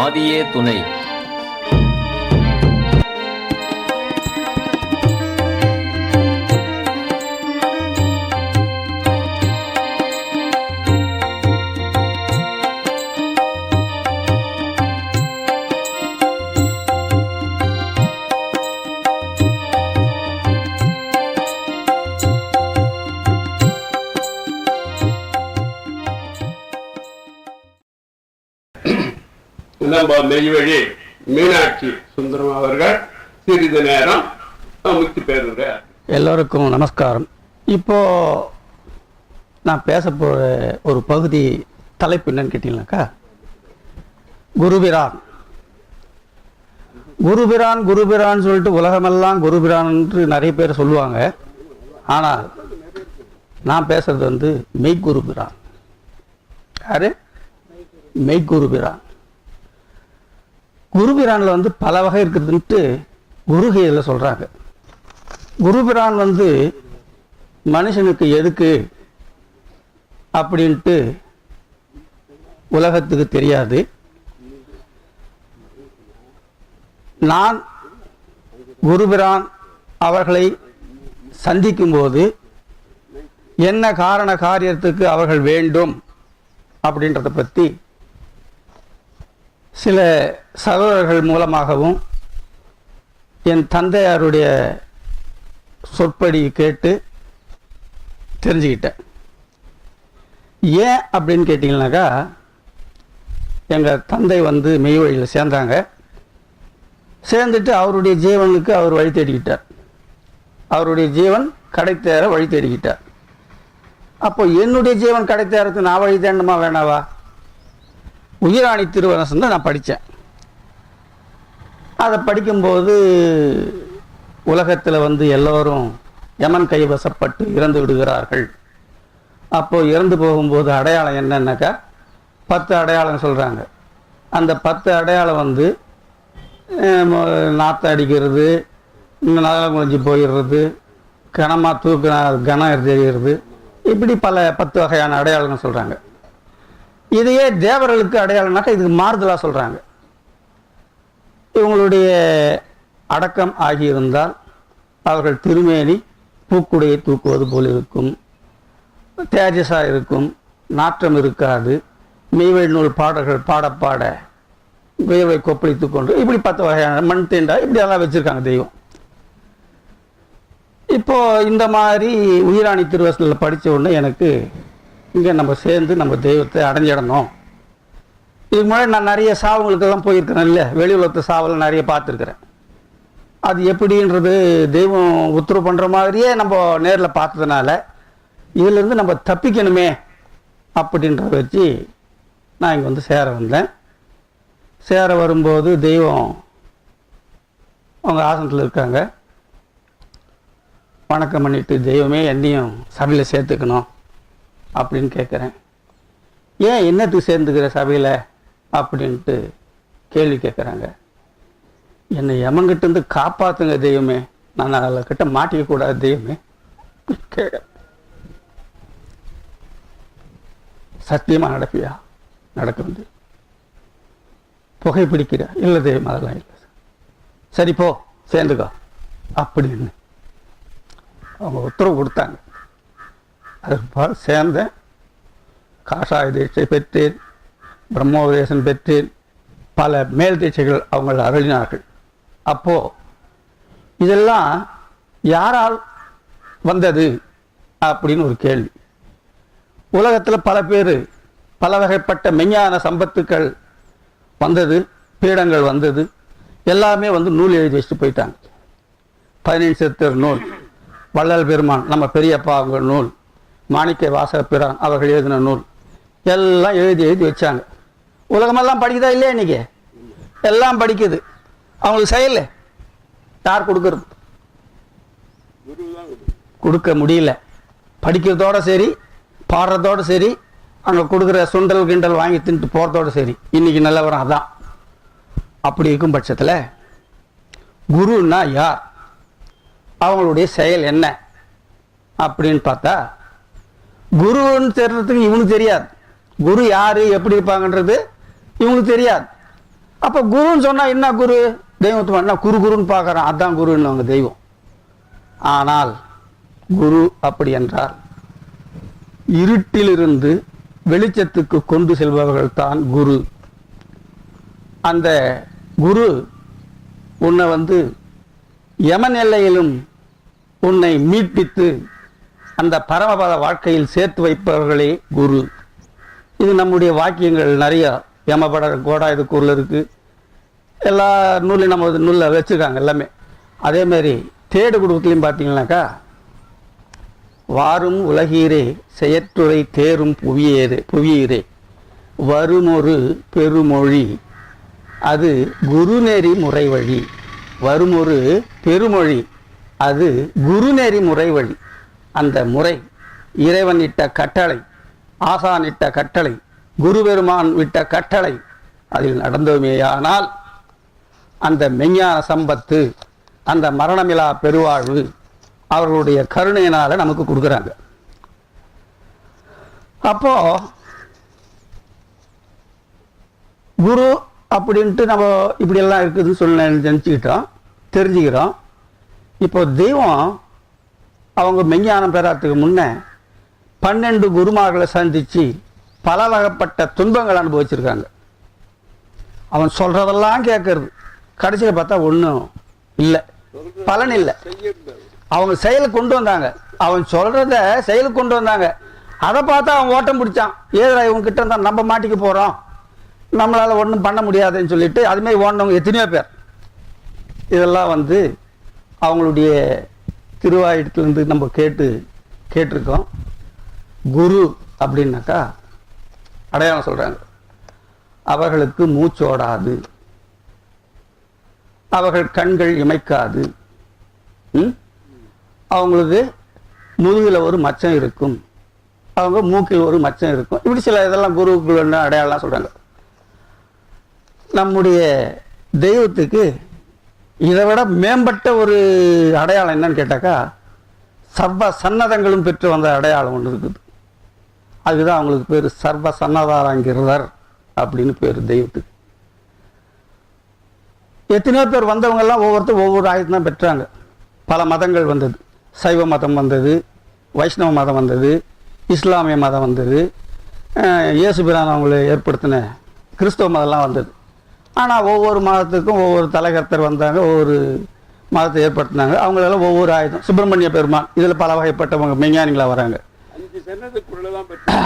ஆதியே துணை. நம்ம மெய்வழி மீனாட்சி சுந்தரம் அவர்கள் சிறிது நேரம் முக்தி பெறுகிறார் எல்லோருக்கும் நமஸ்காரம். இப்போ நான் பேச போகிற ஒரு பகுதி தலைப்பு என்னன்னு கேட்டீங்கன்னாக்கா குருபிரான். குருபிரான் குருபிரான் சொல்லிட்டு உலகமெல்லாம் குருபிரான் என்று நிறைய பேர் சொல்லுவாங்க. ஆனால் நான் பேசுறது வந்து மெய்குருபிரான் யாரு? மெய்குருபிரான் குருபிரானில் வந்து பல வகை இருக்குதுன்ட்டு குருகையில் சொல்கிறாங்க குருபிரான் வந்து மனுஷனுக்கு எதுக்கு அப்படின்ட்டு உலகத்துக்கு தெரியாது. நான் குருபிரான் அவர்களை சந்திக்கும்போது என்ன காரண காரியத்துக்கு அவர்கள் வேண்டும் அப்படின்றத பற்றி சில சகோதரர்கள் மூலமாகவும் என் தந்தையாருடைய சொற்படி கேட்டு தெரிஞ்சுக்கிட்டேன். ஏன் அப்படின்னு கேட்டிங்கனாக்கா எங்கள் தந்தை வந்து மெய் வழியில் சேர்ந்தாங்க. சேர்ந்துட்டு அவருடைய ஜீவனுக்கு அவர் வழி தேடிக்கிட்டார். அவருடைய ஜீவன் கடை தேர வழி தேடிக்கிட்டார். அப்போ என்னுடைய ஜீவன் கடை தேரத்துக்கு நான் வழி தேடணுமா வேணாவா? உயிராணி திருவரசன் தான் நான் படித்தேன். அதை படிக்கும்போது உலகத்தில் வந்து எல்லோரும் யமன் கைவசப்பட்டு இறந்து விடுகிறார்கள். அப்போது இறந்து போகும்போது அடையாளம் என்னன்னாக்கா பத்து அடையாளம் சொல்கிறாங்க அந்த பத்து அடையாளம் வந்து அஹ், நாற்று அடிக்கிறது நலம் குளிஞ்சு போயிடுறது கனமாக தூக்க கனம் தெரிகிறது இப்படி பல பத்து வகையான அடையாளங்கள் சொல்கிறாங்க இதையே தேவர்களுக்கு அடையாளம்னாக்கா இதுக்கு மாறுதலாக சொல்கிறாங்க இவங்களுடைய அடக்கம் ஆகியிருந்தால் அவர்கள் திருமேனி பூக்குடையை தூக்குவது போல் இருக்கும். தேஜஸாக இருக்கும். நாற்றம் இருக்காது. மெய்வழி நூல் பாடல்கள் பாட பாட கொப்பளித்து கொண்டு இப்படி பத்து வகையான மண் தேண்டா இப்படி எல்லாம் வச்சுருக்காங்க தெய்வம். இப்போ இந்த மாதிரி உயிராணி திருவசனில் படித்த உடனே எனக்கு இங்கே நம்ம சேர்ந்து நம்ம தெய்வத்தை அடைஞ்சிடணும். இதுக்கு முன்னாடி நான் நிறைய சாவுங்களுக்கெல்லாம் போயிருக்கிறேன் இல்லை? வெளி உலகத்து சாவெல்லாம் நிறைய பார்த்துருக்குறேன். அது எப்படின்றது தெய்வம் உத்தரவு பண்ணுற மாதிரியே நம்ம நேரில் பார்த்ததுனால இதிலேருந்து நம்ம தப்பிக்கணுமே அப்படின்றத வச்சு நான் இங்கே வந்து சேர வந்தேன். சேர வரும்போது தெய்வம் அவங்க ஆசனத்தில் இருக்காங்க. வணக்கம் பண்ணிட்டு தெய்வமே என்னையும் சபையில் சேர்த்துக்கணும். அப்படின்னு கேட்குறேன் ஏன் என்னத்துக்கு சேர்ந்துக்கிற சபையில்? அப்படின்ட்டு கேள்வி கேட்குறாங்க என்னை எமங்கிட்டேருந்து காப்பாற்றுங்க தெய்வமே. நான் அதில் கிட்ட மாட்டிக்கக்கூடாது தெய்வமே. கேட்க சத்தியமாக நடப்பியா? நடக்க வந்து. புகை இல்லை தெய்வம் அதெல்லாம் இல்லை. சரி போ சேர்ந்துக்கோ. அப்படின்னு அவங்க உத்தரவு கொடுத்தாங்க. அது சேர்ந்தேன் காஷாய தீட்சை பெற்றேன் பிரம்மோபதேசம் பெற்றேன் பல மேல் தீட்சைகள் அவங்க அருளினார்கள். அப்போது இதெல்லாம் யாரால் வந்தது அப்படின்னு ஒரு கேள்வி. உலகத்தில் பல பேர் பல வகைப்பட்ட மெஞ்ஞான சம்பத்துக்கள் வந்தது பீடங்கள் வந்தது எல்லாமே வந்து நூல் எழுதி வச்சுட்டு போயிட்டாங்க. பதினைஞ்சு சித்தர் நூல் வள்ளல் பெருமான் நம்ம பெரியப்பா அவங்க நூல் மாணிக்க வாசக பிரான் அவர்கள் எழுதின நூல். எல்லாம் எழுதி எழுதி வச்சாங்க. உலகமெல்லாம் படிக்குதா இல்லையா இன்னைக்கு? எல்லாம் படிக்குது. அவங்களுக்கு செயல் யார் கொடுக்கறது? கொடுக்க முடியல. படிக்கிறதோட சரி பாடுறதோட சரி அங்கே கொடுக்குற சுண்டல் கிண்டல் வாங்கி தின்ட்டு போகிறதோட சரி. இன்னைக்கு நல்லவரம் அதான். அப்படி இருக்கும் பட்சத்தில் குருன்னா யார்? அவங்களுடைய செயல் என்ன? அப்படின்னு பார்த்தா குருன்னு தெரியறதுக்கு இவனுக்கு தெரியாது. குரு யாரு எப்படி இருப்பாங்கன்றது இவங்களுக்கு தெரியாது. அப்ப குருன்னு சொன்னா என்ன குரு? தெய்வத்துவம் என்ன? குரு குருன்னு பார்க்குறான். அதான் குருன்னு அவங்க தெய்வம். ஆனால் குரு அப்படி என்றால் இருட்டிலிருந்து வெளிச்சத்துக்கு கொண்டு செல்பவர்கள் தான் குரு. அந்த குரு உன்னை வந்து யமன் எல்லையிலும் உன்னை மீட்பித்து அந்த பரமபத வாழ்க்கையில் சேர்த்து வைப்பவர்களே குரு. இது நம்முடைய வாக்கியங்கள் நிறையா. யமபட கோடா இது குரல் இருக்குது எல்லா நூலையும் நம்ம நூலில் வச்சுருக்காங்க எல்லாமே. அதேமாரி தேடு குடும்பத்துலையும் பார்த்தீங்கன்னாக்கா வாரும் உலகீரே செயற்றுரை தேரும் புவியேரே புவியீரே. வருமொரு பெருமொழி. அது குருநெறி முறை வழி வருமொரு பெருமொழி. அது குருநெறி முறை வழி அந்த முறை இறைவன் இட்ட கட்டளை ஆசான் இட்ட கட்டளை குருபெருமான் விட்ட கட்டளை அதில் நடந்தோமேயானால் அந்த மெஞ்ஞான சம்பத்து அந்த மரணமிலா பெருவாழ்வு அவர்களுடைய கருணையினால் நமக்கு கொடுக்குறாங்க. அப்போ குரு அப்படின்ட்டு நம்ம இப்படியெல்லாம் இருக்குதுன்னு சொல்ல நினச்சிக்கிட்டோம் தெரிஞ்சுக்கிறோம். இப்போ தெய்வம் அவங்க மெஞ்ஞானம் பெறாததுக்கு முன்னே பன்னெண்டு குருமார்களை சந்தித்து பல வகைப்பட்ட துன்பங்கள் அனுபவிச்சிருக்காங்க. அவன் சொல்கிறதெல்லாம் கேட்கறது. கடைசியில் பார்த்தா ஒன்றும் இல்லை. பலன் இல்லை. அவங்க செயலுக்கு கொண்டு வந்தாங்க. அவன் சொல்கிறத செயலுக்கு கொண்டு வந்தாங்க. அதை பார்த்தா அவன் ஓட்டம் பிடிச்சான். ஏதா இவங்க கிட்ட நம்ம மாட்டிக்க போகிறோம் நம்மளால் ஒன்றும் பண்ண முடியாதுன்னு சொல்லிட்டு அதுமாரி ஓடினவங்க எத்தனையோ பேர். இதெல்லாம் வந்து அவங்களுடைய திருவாயிடத்துலேருந்து நம்ம கேட்டு கேட்டிருக்கோம். குரு அப்படின்னாக்கா அடையாளம் சொல்றாங்க. அவர்களுக்கு மூச்சோடாது. அவர்கள் கண்கள் இமைக்காது. அவங்களுக்கு முதுகில் ஒரு மச்சம் இருக்கும். அவங்க மூக்கில் ஒரு மச்சம் இருக்கும். இப்படி சில இதெல்லாம் குருவுக்குள்ள அடையாளம்லாம் சொல்றாங்க. நம்முடைய தெய்வத்துக்கு இதை விட மேம்பட்ட ஒரு அடையாளம் என்னன்னு கேட்டாக்கா சர்வ சன்னதங்களும் பெற்று வந்த அடையாளம் ஒன்று இருக்குது. அதுதான் அவங்களுக்கு பேர் சர்வ சன்னதாரங்கிறவர் அப்படின்னு பேர் தெய்வத்துக்கு. எத்தனையோ பேர் வந்தவங்கெல்லாம் ஒவ்வொருத்தரும் ஒவ்வொரு ஆயுதம் தான் பெற்றாங்க. பல மதங்கள் வந்தது. சைவ மதம் வந்தது வைஷ்ணவ மதம் வந்தது இஸ்லாமிய மதம் வந்தது இயேசு பிரான் அவங்களை ஏற்படுத்தின கிறிஸ்தவ மதம்லாம் வந்தது. ஆனால் ஒவ்வொரு மதத்துக்கும் ஒவ்வொரு தலைகர்த்தர் வந்தாங்க ஒவ்வொரு மதத்தை ஏற்படுத்தினாங்க. அவங்களெல்லாம் ஒவ்வொரு ஆயுதம். சுப்பிரமணிய பெருமான் இதில் பல வகைப்பட்டவங்க மெஞ்ஞானிகளாக வராங்க.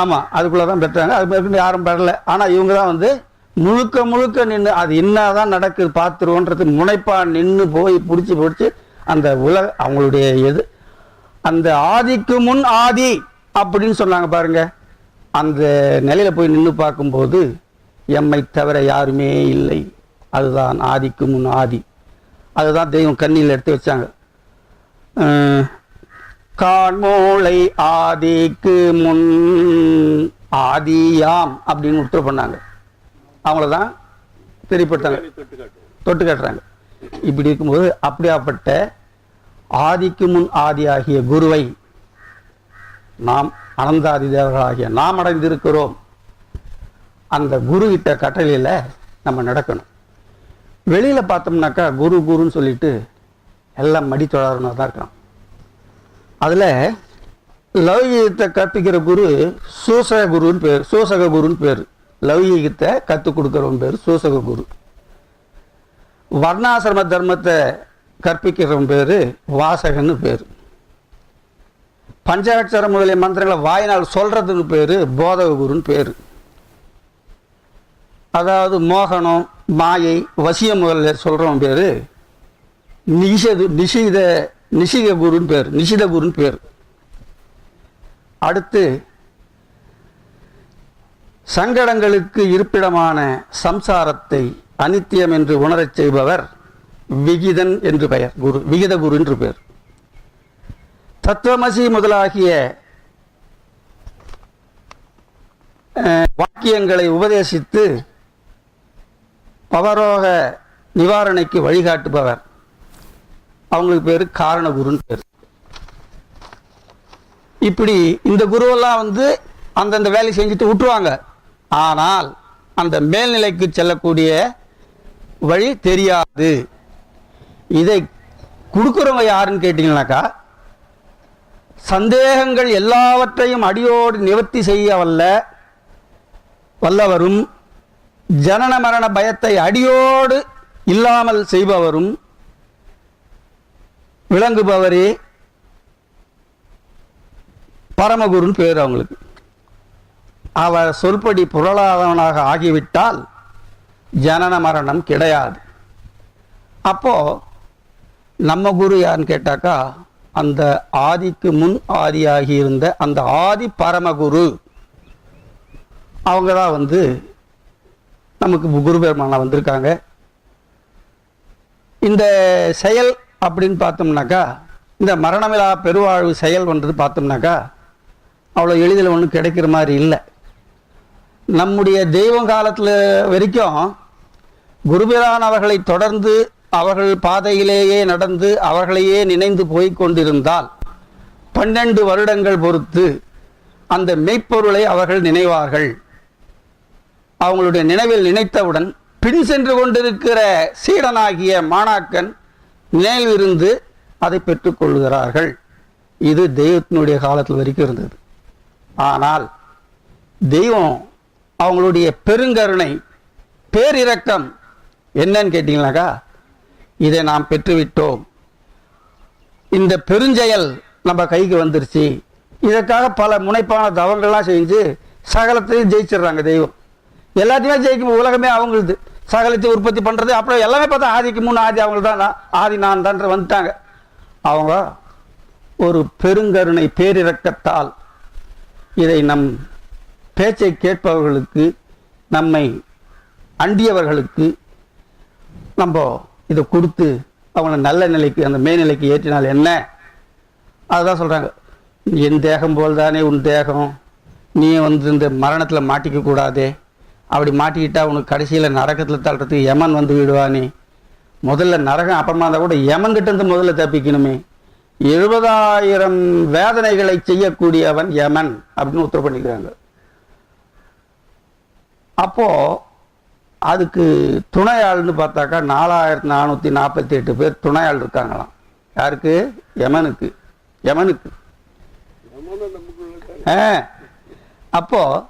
ஆமாம் அதுக்குள்ளே தான் பெற்றாங்க. அது யாரும் பெறல. ஆனால் இவங்க தான் வந்து முழுக்க முழுக்க நின்று அது என்னதான் நடக்குது பார்த்துருவோன்றது முனைப்பா நின்று போய் பிடிச்சி பிடிச்சி அந்த உலக அவங்களுடைய எது அந்த ஆதிக்கு முன் ஆதி அப்படின்னு சொன்னாங்க பாருங்க. அந்த நிலையில போய் நின்று பார்க்கும்போது எம்மை தவிர யாருமே இல்லை. அதுதான் ஆதிக்கு முன் ஆதி. அதுதான் தெய்வம் கண்ணியில் எடுத்து வச்சாங்க. காண்மூளை ஆதிக்கு முன் ஆதியாம் அப்படின்னு உத்தரவு பண்ணாங்க. அவங்கள தான் தெரியப்படுத்தாங்க தொட்டு காட்டுறாங்க. இப்படி இருக்கும்போது அப்படியாப்பட்ட ஆதிக்கு முன் ஆதி ஆகிய குருவை நாம் அனந்தாதி தேவர்களாகிய நாம் அடைந்திருக்கிறோம். அந்த குரு கிட்ட கட்டளையில் நம்ம நடக்கணும். வெளியில் பார்த்தோம்னாக்கா குரு குருன்னு சொல்லிட்டு எல்லாம் மடி தொடரணும் தான் இருக்கான். அதில் லௌகீகத்தை கற்பிக்கிற குரு சூசக குருன்னு பேர் சூசக குருன்னு பேர். லௌகீகத்தை கற்றுக் கொடுக்குறவன் பேர் சூசக குரு. வர்ணாசிரம தர்மத்தை கற்பிக்கிறவன் பேர் வாசகன்னு பேர். பஞ்சாட்சரம் முதலிய மந்திரங்களை வாயினால் சொல்கிறதுக்கு பேர் போதக குருன்னு பேர். அதாவது மோகனம் மாயை வசியம் முதல்ல சொல்கிறவன் பேரு. நிஷது நிஷித நிஷித குருன்னு பேர் நிஷித குருன்னு பேர். அடுத்து சங்கடங்களுக்கு இருப்பிடமான சம்சாரத்தை அனித்தியம் என்று உணரச் செய்பவர் விகிதன் என்று பெயர் குரு விகித குரு என்று பெயர் தத்துவமசி முதலாகிய வாக்கியங்களை உபதேசித்து பவரோக நிவாரணைக்கு வழிகாட்டுபவர். அவங்களுக்கு பேரு காரணகுருன்னு பேர். இப்படி இந்த குருவெல்லாம் வந்து அந்தந்த வேலையை செஞ்சுட்டு விட்டுருவாங்க ஆனால் அந்த மேல்நிலைக்கு செல்லக்கூடிய வழி தெரியாது. இதை கொடுக்குறவங்க யாருன்னு கேட்டிங்கனாக்கா சந்தேகங்கள் எல்லாவற்றையும் அடியோடு நிவர்த்தி செய்ய வல்ல வல்லவரும் ஜனன மரண பயத்தை அடியோடு இல்லாமல் செய்பவரும் விளங்குபவரே பரமகுருன்னு பேர் அவங்களுக்கு. அவர் சொல்படி புரளாதவனாக ஆகிவிட்டால் ஜனன மரணம் கிடையாது. அப்போ நம்ம குரு யாருன்னு கேட்டாக்கா அந்த ஆதிக்கு முன் ஆதியாகி இருந்த அந்த ஆதி பரமகுரு. அவங்க தான் வந்து நமக்கு குரு பெருமானா வந்திருக்காங்க. இந்த செயல் அப்படின்னு பார்த்தோம்னாக்கா இந்த மரணமிலா பெருவாழ்வு செயல் பண்ணுறது பார்த்தோம்னாக்கா அவ்வளோ எளிதில் ஒன்றும் கிடைக்கிற மாதிரி இல்லை. நம்முடைய தெய்வம் காலத்தில் வரைக்கும் குருபிரான் அவர்களை தொடர்ந்து அவர்கள் பாதையிலேயே நடந்து அவர்களையே நினைந்து போய் கொண்டிருந்தால் பன்னெண்டு வருடங்கள் பொறுத்து அந்த மெய்ப்பொருளை அவர்கள் நினைவார்கள். அவங்களுடைய நினைவில் நினைத்தவுடன் பின் சென்று கொண்டிருக்கிற சீடனாகிய மாணாக்கன் நினைவிருந்து அதை பெற்றுக்கொள்கிறார்கள் இது தெய்வத்தினுடைய காலத்தில் வரைக்கும் இருந்தது. ஆனால் தெய்வம் அவங்களுடைய பெருங்கருணை பேரிரக்கம் என்னன்னு கேட்டிங்கனாக்கா இதை நாம் பெற்றுவிட்டோம். இந்த பெருஞ்செயல் நம்ம கைக்கு வந்துருச்சு. இதற்காக பல முனைப்பான தவங்கள்லாம் செஞ்சு சகலத்தையும் ஜெயிச்சிடுறாங்க தெய்வம். எல்லாத்தையுமே ஜெயிக்கும் உலகமே அவங்களுது. சகலத்தை உற்பத்தி பண்ணுறது அப்புறம் எல்லாமே பார்த்தா ஆதிக்கு முன் ஆதி அவங்க தான் ஆதி நான் தான் வந்துட்டாங்க. அவங்க ஒரு பெருங்கருணை பேரிறக்கத்தால் இதை நம் பேச்சை கேட்பவர்களுக்கு நம்மை அண்டியவர்களுக்கு நம்ம இதை கொடுத்து அவங்கள நல்ல நிலைக்கு அந்த மேல்நிலைக்கு ஏற்றினால் என்ன? அதுதான் சொல்கிறாங்க என் தேகம் போல் தானே உன் தேகம். நீ வந்து இந்த மரணத்தில் மாட்டிக்க கூடாதே. அப்படி மாட்டிக்கிட்டா உனக்கு கடைசியில் நரகத்தில் தள்ளுறதுக்கு யமன் வந்து விடுவானே முதல்ல நரகம் அப்புறமா இருந்தால் கூட யமன்கிட்ட இருந்து முதல்ல தப்பிக்கணுமே. எழுபதாயிரம் வேதனைகளை செய்யக்கூடியவன் யமன் அப்படின்னு உத்தரவு பண்ணிக்கிறாங்க. அப்போ அதுக்கு துணையாள்னு பார்த்தாக்கா நாலாயிரத்தி நானூற்றி நாற்பத்தி எட்டு பேர் துணையாள் இருக்காங்களாம். யாருக்கு? யமனுக்கு. யமனுக்கு. ஆ. அப்போ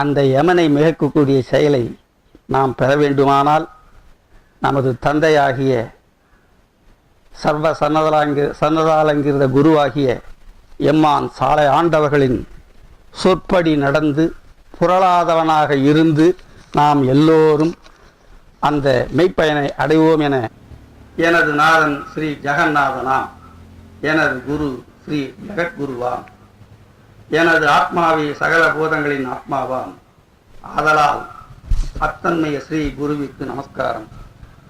அந்த யமனை மிகக்கக்கூடிய செயலை நாம் பெற வேண்டுமானால் நமது தந்தையாகிய சர்வ சன்னதலாங்கி சன்னதாலங்கிருத குருவாகிய எம்மான் சாலை ஆண்டவர்களின் சொற்படி நடந்து புரளாதவனாக இருந்து நாம் எல்லோரும் அந்த மெய்ப்பயனை அடைவோம் என எனது நாதன் ஸ்ரீ ஜெகநாதனாம். எனது குரு ஸ்ரீ ஜெகத்குருவாம். எனது ஆத்மாவே சகல பூதங்களின் ஆத்மாவாம். ஆதலால் அத்தன்மைய ஸ்ரீ குருவிக்கு நமஸ்காரம்.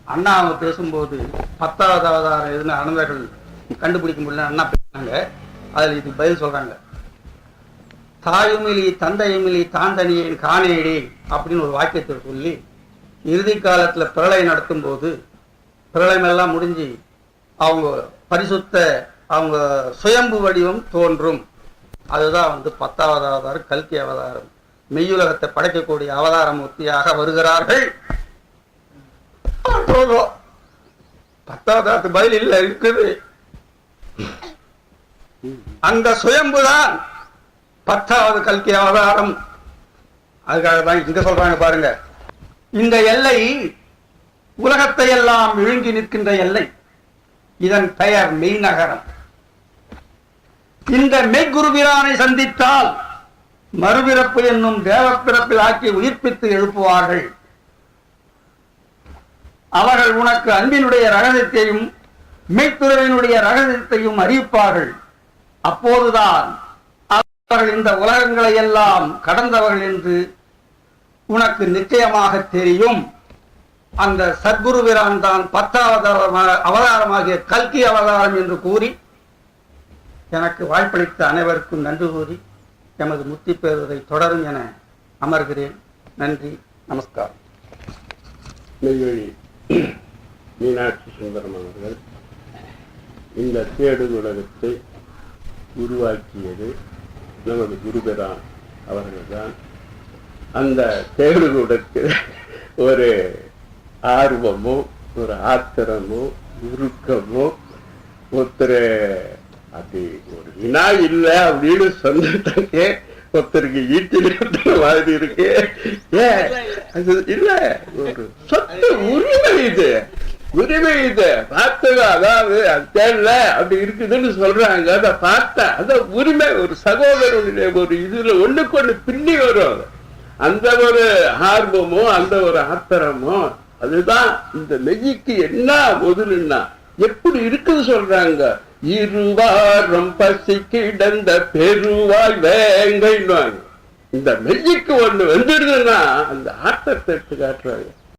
அண்ணா அவங்க பேசும்போது பத்தாவது அவதாரம் எதுன்னு அனந்தர்கள் கண்டுபிடிக்க முடியல அண்ணா பேசுனாங்க. அதில் இது பதில் சொல்கிறாங்க தாயுமிலி தந்தையுமிலி தாந்தனியின் காணேடி அப்படின்னு ஒரு வாக்கியத்தை சொல்லி இறுதி காலத்தில் பிரளயம் நடத்தும் போது பிரளயம் முடிஞ்சு அவங்க பரிசுத்த அவங்க சுயம்பு வடிவம் தோன்றும். அதுதான் வந்து பத்தாவது அவதாரம் கல்கி அவதாரம். மெய்யுலகத்தை படைக்கக்கூடிய அவதார மூர்த்தியாக வருகிறார்கள். பத்தாவது பதில் இல்ல இருக்குது. அந்த சுயம்புதான் பத்தாவது கல்கி அவதாரம். அதுக்காக தான் இங்க சொல்றாங்க பாருங்க. இந்த எல்லை உலகத்தை எல்லாம் விழுங்கி நிற்கின்ற எல்லை. இதன் பெயர் மெய்நகரம். இந்த மெய்குருபிரானை சந்தித்தால் மறுபிறப்பு என்னும் தேவப்பிறப்பில் ஆக்கி உயிர்ப்பித்து எழுப்புவார்கள். அவர்கள் உனக்கு அன்பினுடைய ரகசியத்தையும் மெய்த்துறவினுடைய ரகசியத்தையும் அறிவிப்பார்கள். அப்போதுதான் அவர்கள் இந்த உலகங்களை எல்லாம் கடந்தவர்கள் என்று உனக்கு நிச்சயமாக தெரியும். அந்த சத்குருவிரான் தான் பத்தாவது அவதாரமாகிய கல்கி அவதாரம் என்று கூறி எனக்கு வாய்ப்பளித்த அனைவருக்கும் நன்றி கூறி எமது முத்தி பெறுவதை தொடரும் என அமர்கிறேன். நன்றி நமஸ்காரம். நெய்வேலி மீனாட்சி சுந்தரம் அவர்கள் இந்த தேடு உலகத்தை உருவாக்கியது நமது குருபெரான் அவர்கள்தான். அந்த தேடுகளுக்கு ஒரு ஆர்வமோ ஒரு ஆத்திரமோ உருக்கமோ ஒருத்தர் அது ஒரு வினா இல்லை அப்படின்னு சொன்னே ஒருத்தருக்கு ஈட்டில வாழ்ந்து மாதிரி இருக்கு. ஏன் அது இல்ல ஒரு சொத்து உரிமை இது. உரிமை இது. பார்த்தது அதாவது அது தேடல அப்படி இருக்குதுன்னு சொல்றாங்க. அதை பார்த்தா அத உரிமை ஒரு சகோதரனுடைய ஒரு இதுல ஒண்ணுக்கு ஒண்ணு பின்னி வரும். அந்த ஒரு ஆர்வமோ அந்த ஒரு ஆத்திரமோ அதுதான் இந்த நெய்க்கு என்ன முதலுன்னா எப்படி இருக்குது சொல்றாங்க? இருவாரம் பசி கிடந்த பெருவாய் வேங்கைன்னுவாங்க. இந்த நெய்யுக்கு ஒண்ணு வந்துடுதுன்னா அந்த ஆட்டத்தை எடுத்து காட்டுறாங்க.